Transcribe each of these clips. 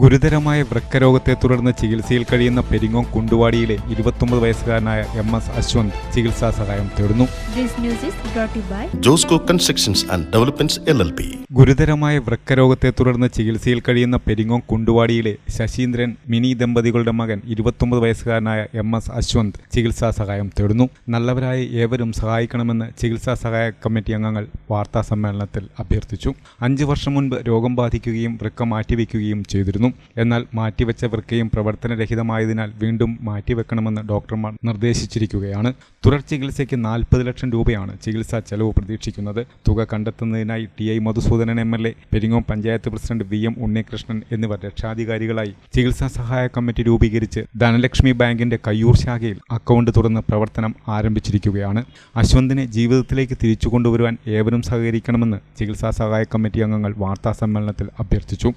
ഗുരുതരമായ വൃക്കരോഗത്തെ തുടർന്ന് ചികിത്സയിൽ കഴിയുന്ന പെരിങ്ങോം കുണ്ടുവാടിയിലെ ഇരുപത്തൊമ്പത് വയസ്സുകാരനായ എം എസ് അശ്വന്ത് ചികിത്സാ സഹായം തേടുന്നു. This news is brought to you by Josco constructions and developments L L P ഗുരുതരമായ വൃക്കരോഗത്തെ തുടർന്ന് ചികിത്സയിൽ കഴിയുന്ന പെരിങ്ങോം കുണ്ടുവാടിയിലെ ശശീന്ദ്രൻ മിനി ദമ്പതികളുടെ മകൻ ഇരുപത്തൊമ്പത് വയസ്സുകാരനായ എം എസ് അശ്വന്ത് ചികിത്സാ സഹായം തേടുന്നു. നല്ലവരായ ഏവരും സഹായിക്കണമെന്ന് ചികിത്സാ സഹായ കമ്മിറ്റി അംഗങ്ങൾ വാർത്താ സമ്മേളനത്തിൽ അഭ്യർത്ഥിച്ചു. അഞ്ചു വർഷം മുൻപ് രോഗം ബാധിക്കുകയും വൃക്ക മാറ്റിവെക്കുകയും ചെയ്തിരുന്നു. എന്നാൽ മാറ്റിവെച്ച വൃക്കയും പ്രവർത്തനരഹിതമായതിനാൽ വീണ്ടും മാറ്റിവെക്കണമെന്ന് ഡോക്ടർമാർ നിർദ്ദേശിച്ചിരിക്കുകയാണ്. തുടർ ചികിത്സയ്ക്ക് നാൽപ്പത് ലക്ഷം രൂപയാണ് ചികിത്സാ ചെലവ് പ്രതീക്ഷിക്കുന്നത്. തുക കണ്ടെത്തുന്നതിനായി T I Madhusoodanan M L A Peringome panchayat president V M Unnikrishnan എന്നിവർ രക്ഷാധികാരികളായി ചികിത്സാ സഹായ കമ്മിറ്റി രൂപീകരിച്ച് ധനലക്ഷ്മി ബാങ്കിന്റെ കയ്യൂർ ശാഖയിൽ അക്കൗണ്ട് തുറന്ന് പ്രവർത്തനം ആരംഭിച്ചിരിക്കുകയാണ്. അശ്വന്തിനെ ജീവിതത്തിലേക്ക് തിരിച്ചു കൊണ്ടുവരുവാൻ ഏവരും സഹകരിക്കണമെന്ന് ചികിത്സാ സഹായ കമ്മിറ്റി അംഗങ്ങൾ വാർത്താ സമ്മേളനത്തിൽ അഭ്യർത്ഥിച്ചു.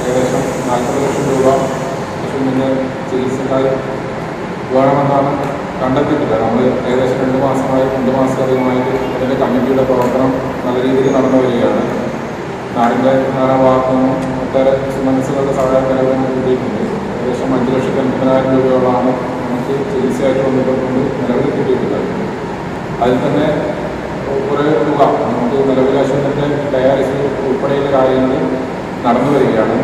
ഏകദേശം നാൽപ്പത് ലക്ഷം രൂപ അശ്വിന് ചികിത്സക്കായി വേണമെന്നാണ് കണ്ടെത്തിയിട്ടില്ല നമ്മൾ ഏകദേശം രണ്ട് മാസമായി രണ്ട് മാസത്തിലധികമായിട്ട് അതിന്റെ കമ്മിറ്റിയുടെ പ്രവർത്തനം നല്ല രീതിയിൽ നടന്നു വരികയാണ്. നാടിന്റെ നാനാ ഭാഗത്തുനിന്നും ഒട്ടേറെ മനസ്സുകളുടെ സഹായം കലകൾ കിട്ടിയിട്ടുണ്ട്. ഏകദേശം അഞ്ച് ലക്ഷത്തി അൻപതിനായിരം രൂപയോളാണ് നമുക്ക് ചികിത്സയായിട്ട് വന്നിട്ടുണ്ട് നിലവിൽ കിട്ടിയിട്ടുള്ളത്. അതിൽ തന്നെ കുറേ തുക നമുക്ക് നിലവിൽ നടന്നു വരികയാണ്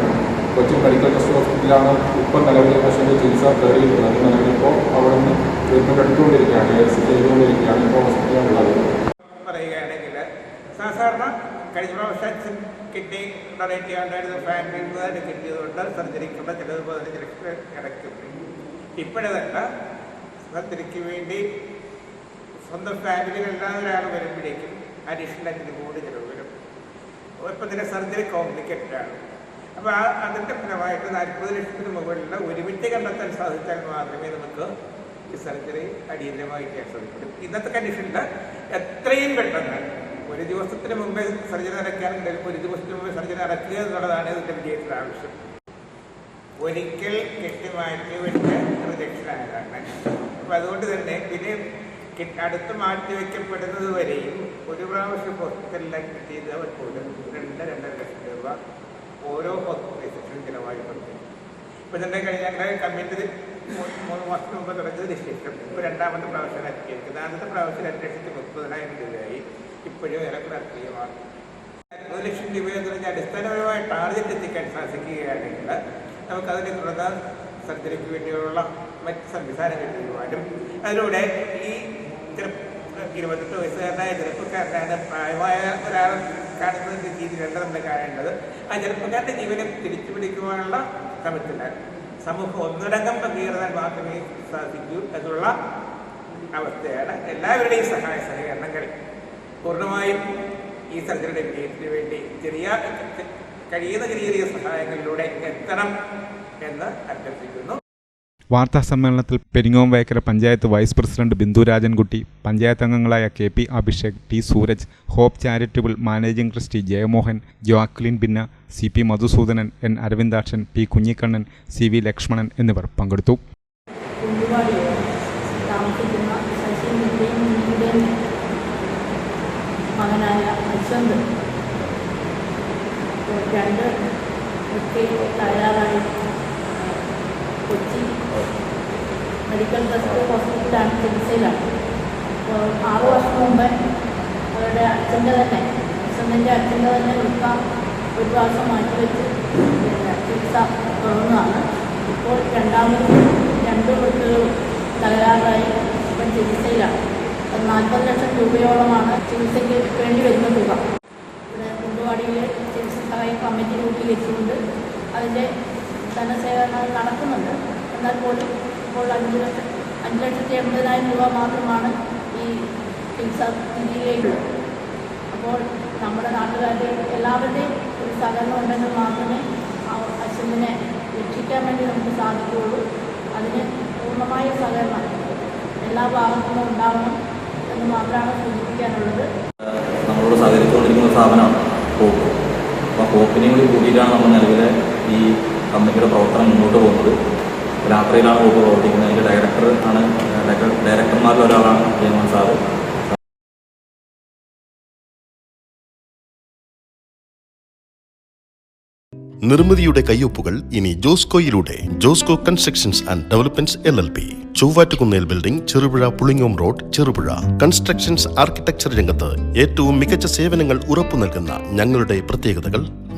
കൊച്ചി മെഡിക്കൽ ട്രസ്റ്റ് ഹോസ്പിറ്റലിലാണ് ഇപ്പം നിലവിൽ അശ്വതിന്റെ ചികിത്സ കയറിയിട്ടുള്ളത് നിലവിലിപ്പോൾ അവിടെ നിന്ന് ട്രീറ്റ്മെന്റ് എടുത്തുകൊണ്ടിരിക്കുകയാണ്. ഡയാലിസിസ് ചെയ്തുകൊണ്ടിരിക്കുകയാണ് ഇപ്പോൾ ഹോസ്പിറ്റലിലുള്ളത്. പറയുകയാണെങ്കിൽ സാധാരണ കഴിഞ്ഞ പ്രാവശ്യം കിഡ്നി ഡൊണേറ്റ് ചെയ്യാണ്ടായിരുന്ന. ഫാമിലിയിൽ നിന്ന് തന്നെ കിട്ടിയതുകൊണ്ട് സർജറിക്കുള്ള ഇപ്പോഴതല്ല സർജറിക്ക് വേണ്ടി സ്വന്തം ഫാമിലിയിലെല്ലാവരാണ് വരുമ്പോഴേക്കും അഡീഷണൽ ആയിട്ട് കൂടി ചിലവ് വരും ഇപ്പം ഇതിന്റെ സർജറി കോംപ്ലിക്കേറ്റഡ് ആണ്. അപ്പോൾ ആ അതിന്റെ ഫലമായിട്ട് നാൽപ്പത് ലക്ഷത്തിന് മുകളിലുള്ള ഒരുമിറ്റ് കണ്ടെത്താൻ സാധിച്ചാൽ മാത്രമേ നമുക്ക് ഈ സർജറി അടിയന്തരമായി ചെയ്യാൻ സാധിക്കുള്ളൂ ഇന്നത്തെ കണ്ടീഷനിൽ എത്രയും പെട്ടെന്ന് ഒരു ദിവസത്തിന് മുമ്പേ സർജറി നടക്കുകയാണെങ്കിൽ ഒരു ദിവസത്തിന് മുമ്പേ സർജറി നടക്കുക എന്നുള്ളതാണ് ഇതിന്റെ വിജയത്തിന്റെ ആവശ്യം. ഒരിക്കൽ കെട്ടിമാറ്റി വെച്ച് റിജക്ഷൻ ആയതാണ്. അപ്പം അതുകൊണ്ട് തന്നെ പിന്നെ അടുത്ത് മാറ്റി വയ്ക്കപ്പെടുന്നത് വരെയും ഒരു പ്രാവശ്യം ഹോസ്പിറ്റലിലേക്ക് കിട്ടിയത് പോലും രണ്ട് രണ്ടര ലക്ഷം രൂപ ഓരോ ഹോസ്പിറ്റലൈസേഷനും ചിലവായി കൊടുത്തു. ഇപ്പം തന്നെ കഴിഞ്ഞ ഞങ്ങളുടെ കമ്മിറ്റി മൂന്ന് മാസത്തിന് മുമ്പ് തുടങ്ങിയത് നിശ്ചയിക്കും ഇപ്പോൾ രണ്ടാമത്തെ പ്രാവശ്യം ഇറക്കിയിരിക്കുന്നത് ആദ്യത്തെ പ്രാവശ്യം രണ്ട് ലക്ഷത്തി മുപ്പതിനായിരം രൂപയായി ഇപ്പോഴും ഏറെക്കുറെ അധികമാണ് ഒരു ലക്ഷം രൂപ എന്ന് അടിസ്ഥാനപരമായ ടാർഗറ്റ് എത്തിക്കാൻ സാധിക്കുകയാണെങ്കിൽ നമുക്കതിനെ തുടർന്ന് സർജറിക്ക് വേണ്ടിയുള്ള മറ്റ് സംവിധാനങ്ങൾ ചെയ്യുവാനും അതിലൂടെ ഈ ഇരുപത്തെട്ട് വയസ്സുകാരനായ ചെറുപ്പക്കാരനായ പ്രായമായ ഒരാൾ കാണുന്ന രീതിയിലല്ല നമ്മൾ കാണേണ്ടത്. ആ ചെറുപ്പക്കാരന്റെ ജീവനെ തിരിച്ചു പിടിക്കുവാനുള്ള ശ്രമത്തില്ല സമൂഹം ഒന്നടങ്കം പങ്കീർന്നാൽ മാത്രമേ സാധിക്കൂ എന്നുള്ള അവസ്ഥയാണ് എല്ലാവരുടെയും സഹായ സഹകരണങ്ങൾ. പൂർണമായും ഈ സർജറിയുടെ വിജയത്തിന് വേണ്ടി ചെറിയ കഴിയുന്ന ചെറിയ ചെറിയ സഹായങ്ങളിലൂടെ എത്തണം എന്ന് അഭ്യർത്ഥിക്കുന്നു. വാർത്താ സമ്മേളനത്തിൽ പെരിങ്ങോം വയക്കര പഞ്ചായത്ത് വൈസ് പ്രസിഡന്റ് ബിന്ദു രാജൻകുട്ടി പഞ്ചായത്ത് അംഗങ്ങളായ K P Abhishek T Sooraj hope charitable managing trustee Jayamohan Joclin Binna C P Madhusoodanan N Aravindakshan P Kunhikannan C V Lakshmanan എന്നിവർ പങ്കെടുത്തു. തയ്യാറായി കൊച്ചി. മെഡിക്കൽ ട്രസ്റ്റ് ഹോസ്പിറ്റലാണ് ചികിത്സയിലാണ് അപ്പോൾ വർഷം മുമ്പ് അവരുടെ അച്ഛന്റെ തന്നെ അച്ഛന്റെ അച്ഛന്റെ തന്നെ വൃക്ക ഒരു പ്രാവശ്യം മാറ്റിവെച്ച് ചികിത്സ തുടർന്നതാണ്. ഇപ്പോൾ രണ്ടാമത് രണ്ട് വൃക്കകളും തകരാറായി ഇപ്പം ചികിത്സയിലാണ്. നാൽപ്പത് ലക്ഷം രൂപയോളമാണ് ചികിത്സയ്ക്ക് വേണ്ടി വരുന്ന തുക. ഇവിടെ കുണ്ടുവാടിയിൽ ചികിത്സ സഹായ കമ്മിറ്റി രൂപീകരിച്ചുകൊണ്ട് അതിന്റെ ധനശേഖരണം നടക്കുന്നുണ്ട്. എന്നാൽ പോലും ഇപ്പോൾ അഞ്ച് ലക്ഷം അഞ്ച് ലക്ഷത്തി എൺപതിനായിരം രൂപ മാത്രമാണ് ഈ ചികിത്സ നിധിയിലേക്ക്. അപ്പോൾ നമ്മുടെ നാട്ടുകാരുടെ എല്ലാവരുടെയും ഒരു സഹകരണം ഉണ്ടെങ്കിൽ മാത്രമേ അച്ഛനെ രക്ഷിക്കാൻ വേണ്ടി നമുക്ക് സാധിക്കുകയുള്ളൂ. അതിന് പൂർണമായ സഹകരണം എല്ലാ ഭാഗത്തുനിന്നും ഉണ്ടാവണം എന്ന് മാത്രമാണ് സൂചിപ്പിക്കാനുള്ളത്. നമ്മളോട് സഹകരിച്ചുകൊണ്ടിരിക്കുന്ന സ്ഥാപനമാണ് അപ്പോൾ ഹോപ്പിനെയും കൂടി കൂട്ടിയിട്ടാണ് നമ്മൾ നിലവിലെ ഈ കമ്പനിയുടെ പ്രവർത്തനം മുന്നോട്ട് പോകുന്നത്. രാത്രിയിലാണ് ഹോപ്പ് പ്രവർത്തിക്കുന്നത്. അതിന്റെ ഡയറക്ടർ ആണ് ഡയറക്ടർമാരിൽ ഒരാളാണ് ജയമോഹൻ സാറ്. നിർമ്മിതിയുടെ കയ്യൊപ്പുകൾ ഇനി ജോസ്കോയിലൂടെ. Josco constructions and developments L L P. Chovvattukunnel building Cherupuzha Pulingome road Cherupuzha. Constructions architecture രംഗത്ത് ഏറ്റവും മികച്ച സേവനങ്ങൾ ഉറപ്പു നൽകുന്ന ഞങ്ങളുടെ പ്രത്യേകതകൾ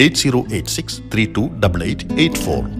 8086